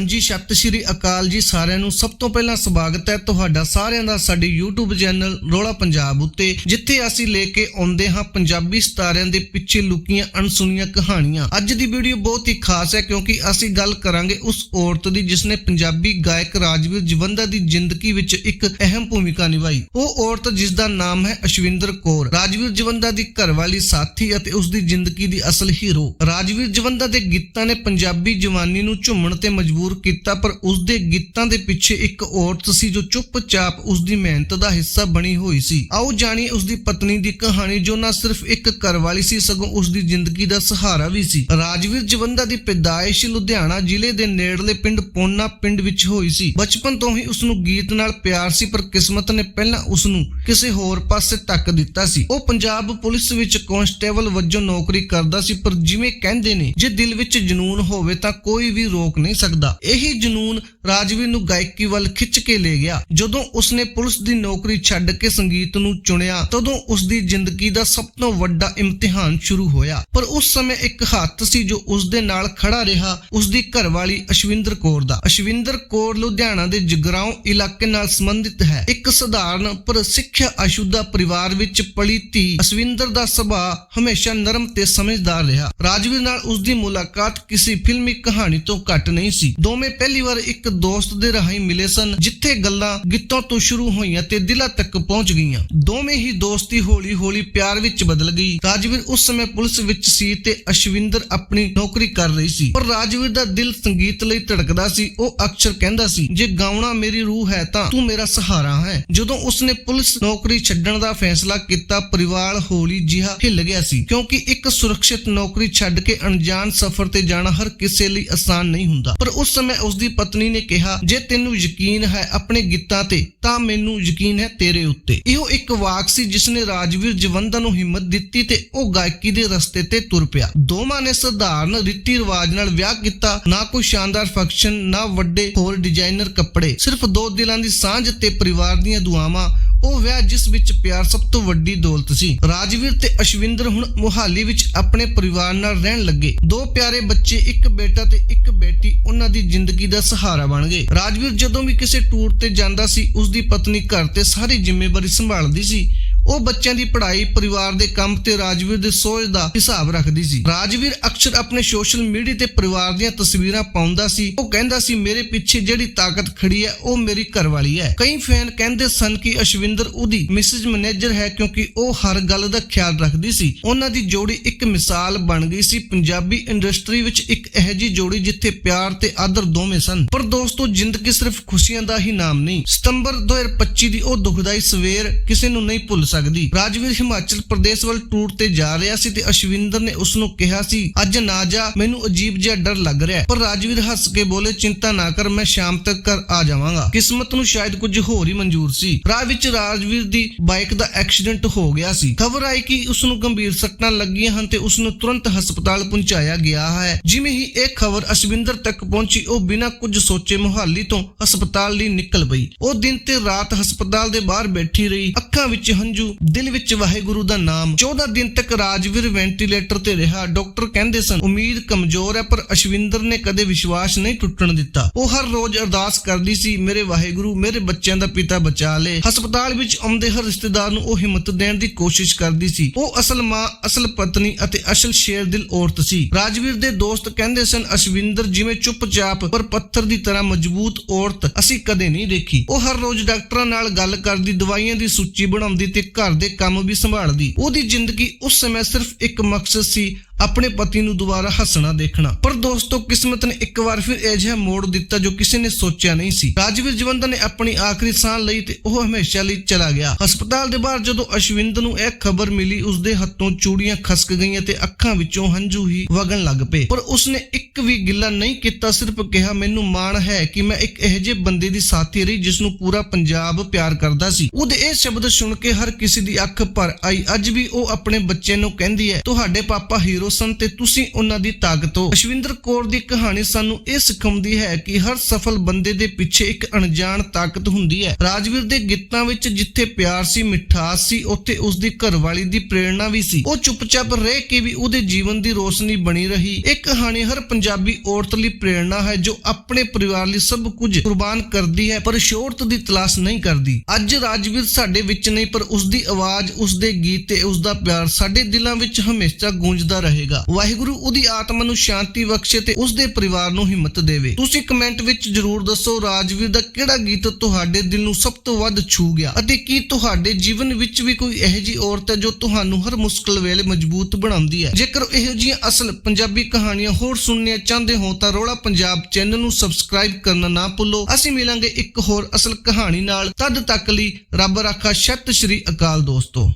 ਹਾਂਜੀ ਸਤਿ ਸ਼੍ਰੀ ਅਕਾਲ ਜੀ ਸਾਰਿਆਂ ਨੂੰ ਸਭ ਤੋਂ ਪਹਿਲਾਂ ਸਵਾਗਤ ਹੈ ਤੁਹਾਡਾ ਸਾਰਿਆਂ ਦਾ ਸਾਡੇ YouTube ਚੈਨਲ ਰੋਲਾ ਪੰਜਾਬ ਉੱਤੇ, ਜਿੱਥੇ ਅਸੀਂ ਲੈ ਕੇ ਆਉਂਦੇ ਹਾਂ ਪੰਜਾਬੀ ਸਤਾਰਿਆਂ ਦੇ ਪਿੱਛੇ ਲੁਕੀਆਂ ਅਣਸੁਣੀਆਂ ਕਹਾਣੀਆਂ। ਅੱਜ ਦੀ ਵੀਡੀਓ ਬਹੁਤ ਹੀ ਖਾਸ ਹੈ ਕਿਉਂਕਿ ਅਸੀਂ ਗੱਲ ਕਰਾਂਗੇ ਉਸ ਔਰਤ ਦੀ ਜਿਸਨੇ ਪੰਜਾਬੀ ਗਾਇਕ ਰਾਜਵੀਰ ਜਵੰਦਾ ਦੀ ਜ਼ਿੰਦਗੀ ਵਿੱਚ ਇੱਕ ਅਹਿਮ ਭੂਮਿਕਾ ਨਿਭਾਈ। ਉਹ ਔਰਤ ਜਿਸ ਦਾ ਨਾਮ ਹੈ ਅਸ਼ਵਿੰਦਰ ਕੌਰ। ਰਾਜਵੀਰ ਜਵੰਦਾ ਦੀ ਘਰਵਾਲੀ ਸਾਥੀ ਅਤੇ ਉਸ ਦੀ ਜ਼ਿੰਦਗੀ ਦੀ ਅਸਲ ਹੀਰੋ। ਰਾਜਵੀਰ ਜਵੰਦਾ ਦੇ ਗੀਤਾਂ ਨੇ ਪੰਜਾਬੀ ਜਵਾਨੀ ਨੂੰ ਝੁੰਮਣ ਤੇ ਮਜਬੂਰ ਕੀਤਾ, ਪਰ ਉਸ ਦੇ ਗੀਤਾਂ ਦੇ ਪਿੱਛੇ ਇੱਕ ਔਰਤ ਸੀ ਜੋ ਚੁੱਪਚਾਪ ਉਸ ਦੀ ਮਿਹਨਤ ਦਾ ਹਿੱਸਾ ਬਣੀ ਹੋਈ ਸੀ। ਆਓ ਜਾਣੀ ਉਸ ਦੀ ਪਤਨੀ ਦੀ ਕਹਾਣੀ, ਜੋ ਨਾ ਸਿਰਫ ਇੱਕ ਘਰਵਾਲੀ ਸੀ, ਸਗੋਂ ਉਸ ਦੀ ਜ਼ਿੰਦਗੀ ਦਾ ਸਹਾਰਾ ਵੀ ਸੀ। ਰਾਜਵੀਰ ਜਵੰਦਾ ਦੀ ਪੈਦਾਇਸ਼ ਲੁਧਿਆਣਾ ਜ਼ਿਲ੍ਹੇ ਦੇ ਨੇੜਲੇ ਪਿੰਡ ਪੋਨਾ ਪਿੰਡ ਵਿੱਚ ਹੋਈ ਸੀ। ਬਚਪਨ ਤੋਂ ਹੀ ਉਸ ਨੂੰ ਗੀਤ ਨਾਲ ਪਿਆਰ ਸੀ, ਪਰ ਕਿਸਮਤ ਨੇ ਪਹਿਲਾਂ ਉਸ ਨੂੰ ਕਿਸੇ ਹੋਰ ਪਾਸੇ ਟੱਕ ਦਿੱਤਾ ਸੀ। ਉਹ ਪੰਜਾਬ ਪੁਲਿਸ ਵਿੱਚ ਕਾਂਸਟੇਬਲ ਵਜੋਂ ਨੌਕਰੀ ਕਰਦਾ ਸੀ, ਪਰ ਜਿਵੇਂ ਕਹਿੰਦੇ ਨੇ, ਜੇ ਦਿਲ ਵਿੱਚ ਜਨੂਨ ਹੋਵੇ ਤਾਂ ਕੋਈ ਵੀ ਰੋਕ ਨਹੀਂ ਸਕਦਾ। ਇਹੀ ਜਨੂਨ ਰਾਜਵੀਰ ਨੂੰ ਗਾਇਕੀ ਵੱਲ ਖਿੱਚ ਕੇ ਲੈ ਗਿਆ। ਜਦੋਂ ਉਸਨੇ ਪੁਲਿਸ ਦੀ ਨੌਕਰੀ ਛੱਡ ਕੇ ਸੰਗੀਤ ਨੂੰ ਚੁਣਿਆ, ਤਦੋਂ ਉਸ ਦੀ ਜ਼ਿੰਦਗੀ ਦਾ ਸਭ ਤੋਂ ਵੱਡਾ ਇਮਤਿਹਾਨ ਸ਼ੁਰੂ ਹੋਇਆ। ਪਰ ਉਸ ਸਮੇਂ ਇੱਕ ਹੱਥ ਸੀ ਜੋ ਉਸ ਦੇ ਨਾਲ ਖੜਾ ਰਿਹਾ ਉਸ ਦੀ ਘਰਵਾਲੀ ਅਸ਼ਵਿੰਦਰ ਕੌਰ ਦਾ। ਅਸ਼ਵਿੰਦਰ ਕੌਰ ਲੁਧਿਆਣਾ ਦੇ ਜਗਰਾਉਂ ਇਲਾਕੇ ਨਾਲ ਸੰਬੰਧਿਤ ਹੈ। ਇੱਕ ਸਧਾਰਨ ਪਰ ਸਿੱਖਿਆ ਅਸ਼ੁੱਧਾ ਪਰਿਵਾਰ ਵਿੱਚ ਪਲੀ ਧੀ ਅਸ਼ਵਿੰਦਰ ਦਾ ਸੁਭਾਅ ਹਮੇਸ਼ਾ ਨਰਮ ਤੇ ਸਮਝਦਾਰ ਰਿਹਾ। ਰਾਜਵੀਰ ਨਾਲ ਉਸ ਦੀ ਮੁਲਾਕਾਤ ਕਿਸੇ ਫਿਲਮੀ ਕਹਾਣੀ ਤੋਂ ਘੱਟ ਨਹੀਂ ਸੀ। ਦੋਵੇਂ ਪਹਿਲੀ ਵਾਰ ਇੱਕ ਦੋਸਤ ਦੇ ਰਾਹੀਂ ਮਿਲੇ ਸਨ, ਜਿੱਥੇ ਗੱਲਾਂ ਗਿੱਤੋਂ ਤੋਂ ਸ਼ੁਰੂ ਹੋਈਆਂ ਤੇ ਦਿਲਾਂ ਤੱਕ ਪਹੁੰਚ ਗਈਆਂ। ਦੋਵੇਂ ਹੀ ਦੋਸਤੀ ਹੌਲੀ-ਹੌਲੀ ਪਿਆਰ ਵਿੱਚ ਬਦਲ ਗਈ। ਰਾਜਵੀਰ ਉਸ ਸਮੇਂ ਪੁਲਿਸ ਵਿੱਚ ਸੀ ਤੇ ਅਸ਼ਵਿੰਦਰ ਆਪਣੀ ਨੌਕਰੀ ਕਰ ਰਹੀ ਸੀ। ਪਰ ਰਾਜਵੀਰ ਦਾ ਦਿਲ ਸੰਗੀਤ ਲਈ ਧੜਕਦਾ ਸੀ। ਉਹ ਅਕਸਰ ਕਹਿੰਦਾ ਸੀ, ਜੇ ਗਾਉਣਾ ਮੇਰੀ ਰੂਹ ਹੈ ਤਾਂ ਤੂੰ ਮੇਰਾ ਸਹਾਰਾ ਹੈ। ਜਦੋਂ ਉਸਨੇ ਪੁਲਿਸ ਨੌਕਰੀ ਛੱਡਣ ਦਾ ਫੈਸਲਾ ਕੀਤਾ, ਪਰਿਵਾਰ ਹੌਲੀ ਜਿਹਾ ਹਿੱਲ ਗਿਆ ਸੀ। ਕਿਉਂਕਿ ਇੱਕ ਸੁਰੱਖਿਅਤ ਨੌਕਰੀ ਛੱਡ ਕੇ ਅਣਜਾਣ ਸਫ਼ਰ ਤੇ ਜਾਣਾ ਹਰ ਕਿਸੇ ਲਈ ਆਸਾਨ ਨਹੀਂ ਹੁੰਦਾ। ਪਰ ਉਸ ਸਮੇਂ ਉਸ ਦੀ ਪਤਨੀ ਨੇ ਕਿਹਾ, ਜੇ ਤੈਨੂੰ ਯਕੀਨ ਹੈ ਆਪਣੇ ਗੀਤਾਂ ਤੇ, ਤਾਂ ਮੈਨੂੰ ਯਕੀਨ ਹੈ ਤੇਰੇ ਉੱਤੇ। ਇਹੋ ਇੱਕ ਵਾਕ ਸੀ ਜਿਸ ਨੇ ਰਾਜਵੀਰ ਜਵੰਦਾ ਨੂੰ ਹਿੰਮਤ ਦਿੱਤੀ ਤੇ ਉਹ ਗਾਇਕੀ ਦੇ ਰਸਤੇ ਤੇ ਤੁਰ ਪਿਆ। ਦੋਵਾਂ ਨੇ ਸਧਾਰਨ ਰੀਤੀ ਰਿਵਾਜ ਨਾਲ ਵਿਆਹ ਕੀਤਾ। ਨਾ ਕੋਈ ਸ਼ਾਨਦਾਰ ਫੰਕਸ਼ਨ ਨਾ ਵੱਡੇ ਹੋਰ ਡਿਜ਼ਾਈਨਰ ਕੱਪੜੇ। ਸਿਰਫ ਦੋ ਦਿਲਾਂ ਦੀ ਸਾਂਝ ਤੇ ਪਰਿਵਾਰ ਦੀਆਂ ਦੁਆਵਾਂ ਉਹ ਵਿਆਹ ਜਿਸ ਵਿੱਚ ਪਿਆਰ ਸਭ ਤੋਂ ਵੱਡੀ ਦੌਲਤ ਸੀ। ਰਾਜਵੀਰ ਤੇ ਅਸ਼ਵਿੰਦਰ ਹੁਣ ਮੁਹਾਲੀ ਵਿੱਚ ਆਪਣੇ ਪਰਿਵਾਰ ਨਾਲ ਰਹਿਣ ਲੱਗੇ। ਦੋ ਪਿਆਰੇ ਬੱਚੇ, ਇੱਕ ਬੇਟਾ ਤੇ ਇੱਕ ਬੇਟੀ ਉਹਨਾਂ ਦੀ ਜ਼ਿੰਦਗੀ ਦਾ ਸਹਾਰਾ ਬਣ ਗਏ। ਰਾਜਵੀਰ ਜਦੋਂ ਵੀ ਕਿਸੇ ਟੂਰ ਤੇ ਜਾਂਦਾ ਸੀ ਉਸ ਦੀ ਪਤਨੀ ਘਰ ਤੇ ਸਾਰੀ ਜ਼ਿੰਮੇਵਾਰੀ ਸੰਭਾਲਦੀ ਸੀ। ਉਹ ਬੱਚਿਆਂ ਦੀ ਪੜ੍ਹਾਈ, ਪਰਿਵਾਰ ਦੇ ਕੰਮ ਤੇ ਰਾਜਵੀਰ ਦੇ ਸੋਚ ਦਾ ਹਿਸਾਬ ਰੱਖਦੀ ਸੀ। ਰਾਜਵੀਰ ਅਕਸਰ ਆਪਣੇ ਸੋਸ਼ਲ ਮੀਡੀਆ ਤੇ ਪਰਿਵਾਰ ਦੀਆਂ ਤਸਵੀਰਾਂ ਪਾਉਂਦਾ ਸੀ। ਉਹ ਕਹਿੰਦਾ ਸੀ, ਮੇਰੇ ਪਿੱਛੇ ਜਿਹੜੀ ਤਾਕਤ ਖੜੀ ਹੈ, ਉਹ ਮੇਰੀ ਘਰਵਾਲੀ ਹੈ। ਕਈ ਫੈਨ ਕਹਿੰਦੇ ਸਨ ਕਿ ਅਸ਼ਵਿੰਦਰ ਉਹਦੀ ਮਿਸਿਸ ਮੈਨੇਜਰ ਹੈ ਕਿਉਂਕਿ ਉਹ ਹਰ ਗੱਲ ਦਾ ਖਿਆਲ ਰੱਖਦੀ ਸੀ। ਉਹਨਾਂ ਦੀ ਜੋੜੀ ਇੱਕ ਮਿਸਾਲ ਬਣ ਗਈ ਸੀ। ਪੰਜਾਬੀ ਇੰਡਸਟਰੀ ਵਿੱਚ ਇੱਕ ਇਹੋ ਜਿਹੀ ਜੋੜੀ ਜਿੱਥੇ ਪਿਆਰ ਤੇ ਆਦਰ ਦੋਵੇਂ ਸਨ। ਪਰ ਦੋਸਤੋ, ਜ਼ਿੰਦਗੀ ਸਿਰਫ ਖੁਸ਼ੀਆਂ ਦਾ ਹੀ ਨਾਮ ਨਹੀਂ। ਸਤੰਬਰ 2025 ਦੀ ਉਹ ਦੁਖਦਾਈ ਸਵੇਰ ਕਿਸੇ ਨੂੰ ਨਹੀਂ ਭੁੱਲ ਸਕਦੀ ਰਾਜਵੀਰ ਹਿਮਾਚਲ ਪ੍ਰਦੇਸ਼ ਵੱਲ ਟੂਰ ਤੇ ਜਾ ਰਿਹਾ ਸੀ ਤੇ ਅਸ਼ਵਿੰਦਰ ਨੇ ਉਸ ਨੂੰ ਕਿਹਾ ਸੀ, ਅੱਜ ਨਾ ਜਾ, ਮੈਨੂੰ ਅਜੀਬ ਜਿਹਾ ਡਰ ਲੱਗ ਰਿਹਾ ਪਰ ਰਾਜਵੀਰ ਹੱਸ ਕੇ ਬੋਲੇ, ਚਿੰਤਾ ਨਾ ਕਰ, ਮੈਂ ਸ਼ਾਮ ਤੱਕ ਘਰ ਆ ਜਾਵਾਂਗਾ। ਕਿਸਮਤ ਨੂੰ ਸ਼ਾਇਦ ਕੁਝ ਹੋਰ ਹੀ ਮਨਜ਼ੂਰ ਸੀ। ਰਾਹ ਵਿੱਚ ਰਾਜਵੀਰ ਦੀ ਬਾਈਕ ਦਾ ਐਕਸੀਡੈਂਟ ਹੋ ਗਿਆ ਸੀ। ਖਬਰ ਆਈ ਕਿ ਉਸ ਨੂੰ ਗੰਭੀਰ ਸੱਟਾਂ ਲੱਗੀਆਂ ਹਨ ਤੇ ਉਸ ਨੂੰ ਤੁਰੰਤ ਹਸਪਤਾਲ ਪਹੁੰਚਾਇਆ ਗਿਆ ਹੈ। ਜਿਵੇਂ ਹੀ ਇਹ ਖਬਰ ਅਸ਼ਵਿੰਦਰ ਤੱਕ ਪਹੁੰਚੀ, ਉਹ ਬਿਨਾਂ ਕੁਝ ਸੋਚੇ ਮੁਹਾਲੀ ਤੋਂ ਹਸਪਤਾਲ ਲਈ ਨਿਕਲ ਪਈ। ਉਹ ਦਿਨ ਤੇ ਰਾਤ ਹਸਪਤਾਲ ਦੇ ਬਾਹਰ ਬੈਠੀ ਰਹੀ। ਅੱਖਾਂ ਵਿੱਚ ਹੰਝੂ ਦਿਲ ਵਿੱਚ ਵਾਹਿਗੁਰੂ ਦਾ ਨਾਮ। 14 ਦਿਨ ਤੱਕ ਰਾਜਵੀਰ ਵੈਂਟੀਲੇਟਰ ਤੇ ਰਿਹਾ। ਡਾਕਟਰ ਕਹਿੰਦੇ ਸਨ, ਉਮੀਦ ਕਮਜ਼ੋਰ ਹੈ, ਪਰ ਅਸ਼ਵਿੰਦਰ ਨੇ ਕਦੇ ਵਿਸ਼ਵਾਸ ਨਹੀਂ ਟੁੱਟਣ ਦਿੱਤਾ। ਉਹ ਹਰ ਰੋਜ਼ ਅਰਦਾਸ ਕਰਦੀ ਸੀ, ਮੇਰੇ ਵਾਹਿਗੁਰੂ, ਮੇਰੇ ਬੱਚਿਆਂ ਦਾ ਪਿਤਾ ਬਚਾ ਲੇ। ਹਸਪਤਾਲ ਵਿੱਚ ਆਉਂਦੇ ਹਰ ਰਿਸ਼ਤੇਦਾਰ ਨੂੰ ਉਹ ਹਿੰਮਤ ਦੇਣ ਦੀ ਕੋਸ਼ਿਸ਼ ਕਰਦੀ ਸੀ। ਉਹ ਅਸਲ ਮਾਂ, ਅਸਲ ਪਤਨੀ ਅਤੇ ਅਸਲ ਸ਼ੇਰ ਦਿਲ ਔਰਤ ਸੀ। ਰਾਜਵੀਰ ਦੇ ਦੋਸਤ ਕਹਿੰਦੇ ਸਨ, ਅਸ਼ਵਿੰਦਰ ਜਿਵੇਂ ਚੁੱਪਚਾਪ, ਪਰ ਪੱਥਰ ਦੀ ਤਰ੍ਹਾਂ ਮਜ਼ਬੂਤ ਔਰਤ ਅਸੀਂ ਕਦੇ ਨਹੀਂ ਦੇਖੀ। ਉਹ ਹਰ ਰੋਜ਼ ਡਾਕਟਰਾਂ ਨਾਲ ਗੱਲ ਕਰਦੀ, ਦਵਾਈਆਂ ਦੀ ਸੂਚੀ ਬਣਾਉਂਦੀ ਤੇ ਘਰ ਦੇ ਕੰਮ ਵੀ ਸੰਭਾਲਦੀ। ਉਹਦੀ ਜ਼ਿੰਦਗੀ ਉਸ ਸਮੇਂ ਸਿਰਫ ਇੱਕ ਮਕਸਦ ਸੀ ਆਪਣੇ ਪਤੀ ਨੂੰ ਦੁਬਾਰਾ ਹੱਸਣਾ ਦੇਖਣਾ। ਪਰ ਦੋਸਤੋ, ਕਿਸਮਤ ਨੇ ਇੱਕ ਵਾਰ ਫਿਰ ਅਜਿਹਾ ਮੋੜ ਦਿੱਤਾ ਜੋ ਕਿਸੇ ਨੇ ਸੋਚਿਆ ਨਹੀਂ ਸੀ। ਰਾਜਵੀਰ ਜਵੰਦਾ ਨੇ ਆਪਣੀ ਆਖਰੀ ਸਾਹ ਲਈ ਤੇ ਉਹ ਹਮੇਸ਼ਾ ਲਈ ਚਲਾ ਗਿਆ। ਹਸਪਤਾਲ ਦੇ ਬਾਹਰ ਜਦੋਂ ਅਸ਼ਵਿੰਦਰ ਨੂੰ ਇਹ ਖਬਰ ਮਿਲੀ, ਉਸਦੇ ਹੱਥੋਂ ਚੂੜੀਆਂ ਖਸਕ ਗਈਆਂ ਤੇ ਅੱਖਾਂ ਵਿੱਚੋਂ ਹੰਝੂ ਹੀ ਵਗਣ ਲੱਗ ਪਏ। ਪਰ ਉਸਨੇ ਇੱਕ ਵੀ ਗਿੱਲਾ ਨਹੀਂ ਕੀਤਾ, ਸਿਰਫ ਕਿਹਾ, ਮੈਨੂੰ ਮਾਣ ਹੈ ਕਿ ਮੈਂ ਇੱਕ ਇਹੋ ਜਿਹੇ ਬੰਦੇ ਦੀ ਸਾਥੀ ਰਹੀ ਜਿਸ ਨੂੰ ਪੂਰਾ ਪੰਜਾਬ ਪਿਆਰ ਕਰਦਾ ਸੀ। ਉਹਦੇ ਇਹ ਸ਼ਬਦ ਸੁਣ ਕੇ ਹਰ ਕਿਸੇ ਦੀ ਅੱਖ ਭਰ ਆਈ। ਅੱਜ ਵੀ ਉਹ ਆਪਣੇ ਬੱਚੇ ਨੂੰ ਕਹਿੰਦੀ ਹੈ, ਤੁਹਾਡੇ ਪਾਪਾ ਹੀਰੋ ਸਨ ਤੇ ਤੁਸੀਂ ਉਹਨਾਂ ਦੀ ਤਾਕਤ ਹੋ। ਅਸ਼ਵਿੰਦਰ ਕੌਰ ਦੀ ਕਹਾਣੀ ਸਾਨੂੰ ਇਹ ਸਿਖਾਉਂਦੀ ਹੈ ਕਿ ਹਰ ਸਫਲ ਬੰਦੇ ਦੇ ਪਿੱਛੇ ਇੱਕ ਅਣਜਾਣ ਤਾਕਤ ਹੁੰਦੀ ਹੈ। ਰਾਜਵੀਰ ਦੇ ਗੀਤਾਂ ਵਿੱਚ ਜਿੱਥੇ ਪਿਆਰ ਸੀ, ਮਿਠਾਸ ਸੀ, ਉੱਥੇ ਉਸ ਦੀ ਘਰਵਾਲੀ ਦੀ ਪ੍ਰੇਰਣਾ ਵੀ ਸੀ। ਉਹ ਚੁੱਪਚਾਪ ਰਹਿ ਕੇ ਵੀ ਉਹਦੇ ਜੀਵਨ ਦੀ ਰੋਸ਼ਨੀ ਬਣੀ ਰਹੀ। ਇਹ ਕਹਾਣੀ ਹਰ ਪੰਜਾਬੀ ਔਰਤ ਲਈ ਪ੍ਰੇਰਣਾ ਹੈ ਜੋ ਆਪਣੇ ਪਰਿਵਾਰ ਲਈ ਸਭ ਕੁਝ ਕੁਰਬਾਨ ਕਰਦੀ ਹੈ, ਪਰ ਸ਼ੋਹਰਤ ਦੀ ਤਲਾਸ਼ ਨਹੀਂ ਕਰਦੀ। ਅੱਜ ਰਾਜਵੀਰ ਸਾਡੇ ਵਿੱਚ ਨਹੀਂ, ਪਰ ਉਸ ਦੀ ਆਵਾਜ਼ ਉਸ ਦੇ ਗੀਤ ਤੇ ਉਸ ਦਾ ਪਿਆਰ ਸਾਡੇ ਦਿਲਾਂ ਵਿੱਚ ਹਮੇਸ਼ਾ ਗੂੰਜਦਾ ਰਹੇ। ਰਹੇਗਾ। ਵਾਹਿਗੁਰੂ ਉਹਦੀ ਆਤਮਾ ਨੂੰ ਸ਼ਾਂਤੀ ਬਖਸ਼ੇ ਤੇ ਉਸ ਦੇ ਪਰਿਵਾਰ ਨੂੰ ਹਿੰਮਤ ਦੇਵੇ। ਤੁਸੀਂ ਕਮੈਂਟ ਵਿੱਚ ਜਰੂਰ ਦੱਸੋ, ਰਾਜਵੀਰ ਦਾ ਕਿਹੜਾ ਗੀਤ ਤੁਹਾਡੇ ਦਿਲ ਨੂੰ ਸਭ ਤੋਂ ਵੱਧ ਛੂ ਗਿਆ? ਅਤੇ ਕੀ ਤੁਹਾਡੇ ਜੀਵਨ ਵਿੱਚ ਵੀ ਕੋਈ ਇਹੋ ਜਿਹੀ ਔਰਤ ਹੈ ਜੋ ਤੁਹਾਨੂੰ ਹਰ ਮੁਸ਼ਕਲ ਵੇਲੇ ਮਜ਼ਬੂਤ ਬਣਾਉਂਦੀ ਹੈ? ਜੇਕਰ ਇਹੋ ਜਿਹੀਆਂ ਅਸਲ ਪੰਜਾਬੀ ਕਹਾਣੀਆਂ ਹੋਰ ਸੁਣਨੀਆਂ ਚਾਹੁੰਦੇ ਹੋ, ਤਾਂ ਰੋਲਾ ਪੰਜਾਬ ਚੈਨਲ ਨੂੰ ਸਬਸਕ੍ਰਾਈਬ ਕਰਨਾ ਨਾ ਭੁੱਲੋ। ਅਸੀਂ ਮਿਲਾਂਗੇ ਇੱਕ ਹੋਰ ਅਸਲ ਕਹਾਣੀ ਨਾਲ। ਤਦ ਤੱਕ ਲਈ ਰੱਬ ਰਾਖਾ ਸਤਿ ਸ਼੍ਰੀ ਅਕਾਲ ਦੋਸਤੋ।